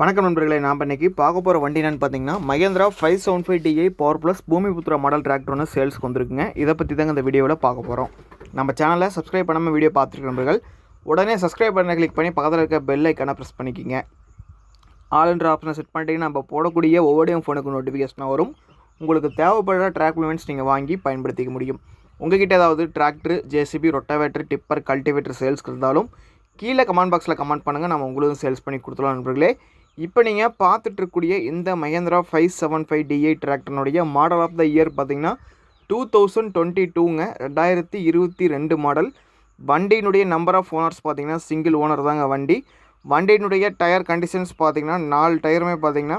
வணக்கம் நண்பர்களே நாம் இன்னைக்கு பார்க்க போகிற வண்டி என்னென்னு பார்த்தீங்கன்னா Mahindra five seven five DI power plus Bhoomiputra model tractor ஒன்று சேல்ஸ்க்கு வந்திருக்குங்க. இதை பற்றி தாங்க இந்த வீடியோவில் பார்க்க போகிறோம் நம்ம சேனலை சப்ஸ்கிரைப் பண்ணாமல் வீடியோ பார்த்துருக்க நண்பர்கள் உடனே சப்ஸ்கிரைப் பண்ண கிளிக் பண்ணி பக்கத்தில் இருக்க பெல் ஐக்கானை ப்ரெஸ் பண்ணிக்கிங்க. ஆல்ன்ற ஆப்ஷனை செட் பண்ணிட்டீங்கன்னா நம்ம போடக்கூடிய ஒவ்வொரு ஃபோனுக்கு நோட்டிஃபிகேஷனாக வரும். உங்களுக்கு தேவைப்படுற ட்ராக் மூமெண்ட்ஸ் நீங்கள் வாங்கி பயன்படுத்திக்க முடியும். உங்ககிட்ட ஏதாவது tractor JCB rotavator tipper cultivator சேல்ஸ்க்கு இருந்தாலும் கீழே கமெண்ட் பாக்ஸில் கமெண்ட் பண்ணுங்கள் நம்ம உங்களுக்கும் சேல்ஸ் பண்ணி கொடுத்துலாம் நண்பர்களே. இப்போ நீங்கள் பார்த்துட்ருக்கக்கூடிய இந்த Mahindra five seven five DI டிராக்டர்னுடைய model of the year பார்த்தீங்கன்னா டூ தௌசண்ட் டுவெண்ட்டி டூங்க ரெண்டாயிரத்தி இருபத்தி ரெண்டு மாடல் வண்டியினுடைய நம்பர் ஆஃப் ஓனர்ஸ் பார்த்தீங்கன்னா சிங்கிள் ஓனர் தாங்க வண்டி. வண்டியினுடைய டயர் கண்டிஷன்ஸ் பார்த்தீங்கன்னா நாலு டயருமே பார்த்தீங்கன்னா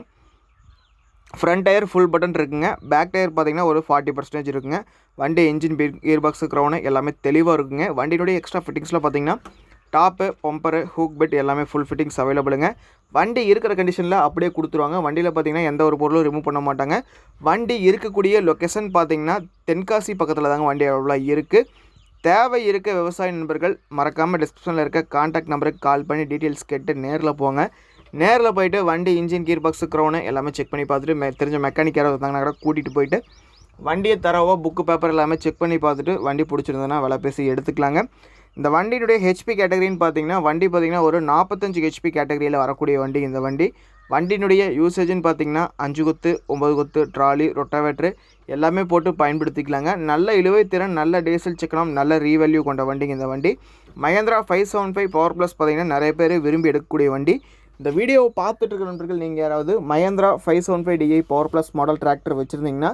ஃப்ரண்ட் டயர் ஃபுல் பட்டன் இருக்குங்க. பேக் டயர் பார்த்தீங்கன்னா ஒரு ஃபார்ட்டி பர்சன்டேஜ் இருக்குங்க. வண்டி இன்ஜின் இயர் பாக்ஸு க்ரௌனு எல்லாமே தெளிவாக இருக்குங்க. வண்டியினுடைய எக்ஸ்ட்ரா ஃபிட்டிங்ஸில் பார்த்தீங்கன்னா டாப்பு பம்பரு ஹூக் பெட் எல்லாமே ஃபுல் ஃபிட்டிங்ஸ் அவைலபிளுங்க வண்டி இருக்கிற கண்டிஷனில் அப்படியே கொடுத்துருவாங்க. வண்டியில் பார்த்தீங்கன்னா எந்த ஒரு பொருளும் ரிமூவ் பண்ண மாட்டாங்க. வண்டி இருக்கக்கூடிய லொக்கேஷன் பார்த்தீங்கன்னா தென்காசி பக்கத்தில் தாங்க வண்டி அவ்வளோ இருக்குது தேவை இருக்க விவசாய நண்பர்கள் மறக்காமல் டிஸ்கிரிப்ஷனில் இருக்க காண்டாக்ட் நம்பருக்கு கால் பண்ணி டீட்டெயில்ஸ் கேட்டு நேரில் போங்க. நேரில் போயிட்டு வண்டி இன்ஜின் கீர் பாக்ஸு க்ரௌனு எல்லாமே செக் பண்ணி பார்த்துட்டு மெ தெரிஞ்ச மெக்கானிக் யாராவது இருந்தாங்கன்னா கூட கூட்டிகிட்டு போயிட்டு வண்டியை தரவோ புக்கு பேப்பர் எல்லாமே செக் பண்ணி பார்த்துட்டு வண்டி பிடிச்சிருந்ததுன்னா விலை பேசி எடுத்துக்கலாங்க. இந்த வண்டியினுடைய ஹெச்பி கேட்டகரின்னு பார்த்தீங்கன்னா வண்டி பார்த்தீங்கன்னா ஒரு நாற்பத்தஞ்சு ஹெச்பி கேட்டகரியில் வரக்கூடிய வண்டி இந்த வண்டி. வண்டியினுடைய யூசேஜ்னு பார்த்தீங்கன்னா அஞ்சு கொத்து ஒம்பது கொத்து ட்ராலி ரொட்டாவேட்ரு எல்லாமே போட்டு பயன்படுத்திக்கலாங்க. நல்ல இழுவை திறன் நல்ல டீசல் சிக்கனம் நல்ல ரீவேல்யூ கொண்ட வண்டிங்க இந்த வண்டி. Mahindra five seven five power plus பார்த்தீங்கன்னா நிறைய பேர் விரும்பி எடுக்கக்கூடிய வண்டி. இந்த வீடியோவை பார்த்துட்டு இருக்கிற நண்பர்கள் நீங்கள் யாராவது Mahindra five seven five DI power plus model tractor வச்சுருந்தீங்கன்னா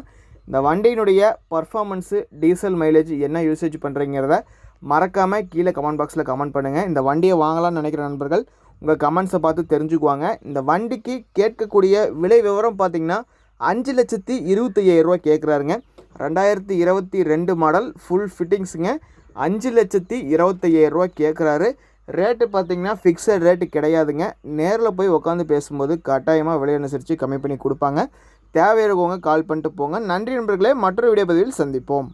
இந்த வண்டியினுடைய பர்ஃபார்மன்ஸு டீசல் மைலேஜ் என்ன யூசேஜ் பண்ணுறீங்கிறத மறக்காமல் கீழே கமெண்ட் பாக்ஸில் கமெண்ட் பண்ணுங்கள் இந்த வண்டியை வாங்கலாம்னு நினைக்கிற நண்பர்கள் உங்கள் கமெண்ட்ஸை பார்த்து தெரிஞ்சுக்குவாங்க. இந்த வண்டிக்கு கேட்கக்கூடிய விலை விவரம் பார்த்தீங்கன்னா அஞ்சு லட்சத்தி இருபத்தையாயிரரூவா கேட்குறாருங்க. ரெண்டாயிரத்தி இருபத்தி ரெண்டு மாடல் ஃபுல் ஃபிட்டிங்ஸுங்க அஞ்சு லட்சத்தி இருபத்தையாயிரரூவா கேட்குறாரு. ரேட்டு பார்த்தீங்கன்னா ஃபிக்ஸட் ரேட்டு கிடையாதுங்க. நேரில் போய் உட்காந்து பேசும்போது கட்டாயமாக விலை அனுசரித்து கம்மி பண்ணி கொடுப்பாங்க. தேவை இருக்கவங்க கால் பண்ணிட்டு போங்க. நன்றி நண்பர்களே மற்றொரு வீடியோ பதிவில் சந்திப்போம்.